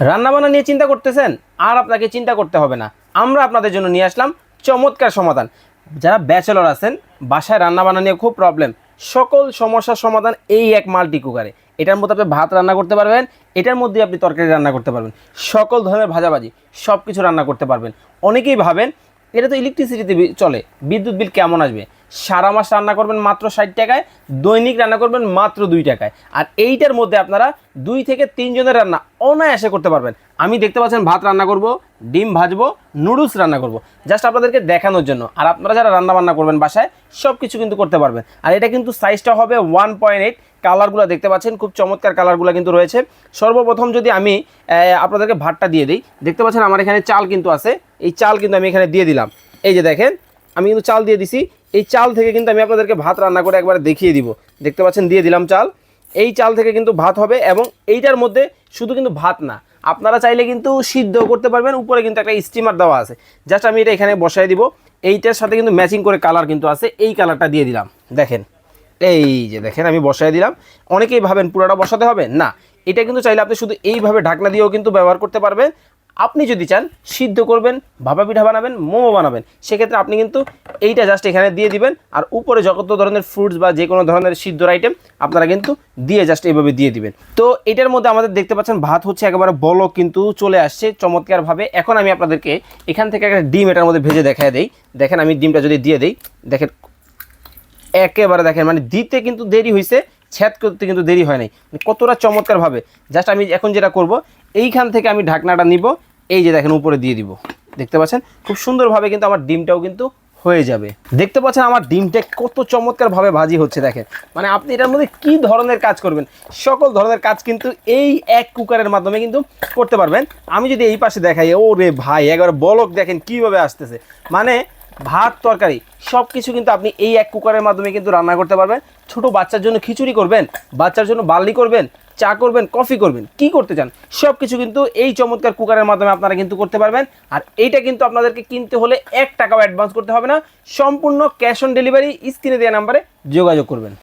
রান্নাবান্না নিয়ে চিন্তা করতেছেন? আর আপনাকে চিন্তা করতে হবে না। আমরা আপনাদের জন্য নিয়ে আসলাম চমৎকার সমাধান। যারা ব্যাচেলর আছেন, বাসায় রান্নাবান্না নিয়ে খুব প্রবলেম সকল সমস্যার সমাধান এই এক মাল্টি কুকারে। এটার মধ্যে আপনি ভাত রান্না করতে পারবেন, এটার মধ্যে আপনি তরকারি রান্না করতে পারবেন। সকল ধরনের ভাজাভাজি সব কিছু রান্না করতে পারবেন। অনেকেই ভাবেন, এটা তো ইলেকট্রিসিটিতে চলে। বিদ্যুৎ বিল কেমন আসবে? সারা মাস রান্না করবেন মাত্র ষাট টাকায়, দৈনিক রান্না করবেন মাত্র দুই টাকায়। আর এইটার মধ্যে আপনারা দুই থেকে তিনজনের রান্না অনায়াসে করতে পারবেন। আমি দেখতে পাচ্ছেন ভাত রান্না করব, ডিম ভাজবো, নুডলস রান্না করব। জাস্ট আপনাদেরকে দেখানোর জন্য। আর আপনারা যারা রান্না বান্না করবেন বাসায় সব কিছু কিন্তু করতে পারবেন। আর এটা কিন্তু সাইজটা হবে ওয়ান পয়েন্ট এইট কালারগুলো দেখতে পাচ্ছেন, খুব চমৎকার কালারগুলো কিন্তু রয়েছে। সর্বপ্রথম যদি আমি আপনাদেরকে ভাতটা দিয়ে দিই, দেখতে পাচ্ছেন আমার এখানে চাল কিন্তু আছে। এই চাল কিন্তু আমি এখানে দিয়ে দিলাম। এই যে দেখেন আমি কিন্তু চাল দিয়ে দিছি। এই চাল থেকে কিন্তু আমি আপনাদেরকে ভাত রান্না করে একবার দেখিয়ে দিব। দেখতে পাচ্ছেন, দিয়ে দিলাম চাল। এই চাল থেকে কিন্তু ভাত হবে এবং এইটার মধ্যে শুধু কিন্তু ভাত না, আপনারা চাইলে কিন্তু সিদ্ধ করতে পারবেন, উপরে কিন্তু একটা স্টিমার দেওয়া আছে। জাস্ট আমি এটা এখানে বসাই দিব। এইটার সাথে কিন্তু ম্যাচিং করে কালার কিন্তু আছে, এই কালারটা দিয়ে দিলাম। দেখেন, এই যে দেখেন, আমি বসাই দিলাম। অনেকেই ভাবেন পুরোটা বসাতে হবে। না, এটা কিন্তু চাইলে আপনি শুধু এইভাবে ঢাকনা দিয়েও কিন্তু ব্যবহার করতে পারবেন। আপনি যদি চান, সিদ্ধ করবেন, ভাপা পিঠা বানাবেন, মোমো বানাবেন, সেক্ষেত্রে আপনি কিন্তু এইটা জাস্ট এখানে দিয়ে দিবেন। আর উপরে যত ধরনের ফ্রুটস বা যে কোনো ধরনের সিদ্ধর আইটেম আপনারা কিন্তু দিয়ে জাস্ট এইভাবে দিয়ে দিবেন। তো এটার মধ্যে আমাদের দেখতে পাচ্ছেন, ভাত হচ্ছে একেবারে বলক কিন্তু চলে আসছে চমৎকারভাবে। এখন আমি আপনাদেরকে এখান থেকে একটা ডিম এটার মধ্যে ভেজে দেখায় দেই। দেখেন, আমি ডিমটা যদি দিয়ে দিই, দেখেন, একেবারে দেখেন মানে দিতে কিন্তু দেরি হয়েছে ছেদ করতে কিন্তু দেরি হয় নাই। মানে কতটা চমৎকারভাবে। জাস্ট আমি এখন যেটা করব, এইখান থেকে আমি ঢাকনাটা নিব এই যে দেখেন উপরে দিয়ে দিব। দেখতে পাচ্ছেন? খুব সুন্দরভাবে কিন্তু আমার ডিমটাও কিন্তু হয়ে যাবে। দেখতে পাচ্ছেন আমার ডিমটা কত চমৎকারভাবে ভাজি হচ্ছে দেখেন। মানে আপনি এটার মধ্যে কি ধরনের কাজ করবেন? সকল ধরনের কাজ কিন্তু এই এক কুকারের মাধ্যমে কিন্তু করতে পারবেন। আমি যদি এই পাশে দেখাই ও রে ভাই, একবার বলক দেখেন কীভাবে আসতেছে। মানে ভাত, তরকারি সব কিছু কিন্তু আপনি এই এক কুকারের মাধ্যমে কিন্তু রান্না করতে পারবেন। ছোট বাচ্চার জন্য খিচুড়ি করবেন, বাচ্চার জন্য বার্লি করবেন চা করবেন কফি করবেন, কি করতে চান সব কিছু কিন্তু এই চমৎকার কুকারের মাধ্যমে আপনারা কিন্তু করতে পারবেন। আর এইটা কিন্তু আপনাদেরকে কিনতে হলে এক টাকাও অ্যাডভান্স করতে হবে না। সম্পূর্ণ ক্যাশ অন ডেলিভারি স্ক্রিনে দেওয়া নাম্বারে যোগাযোগ করবেন।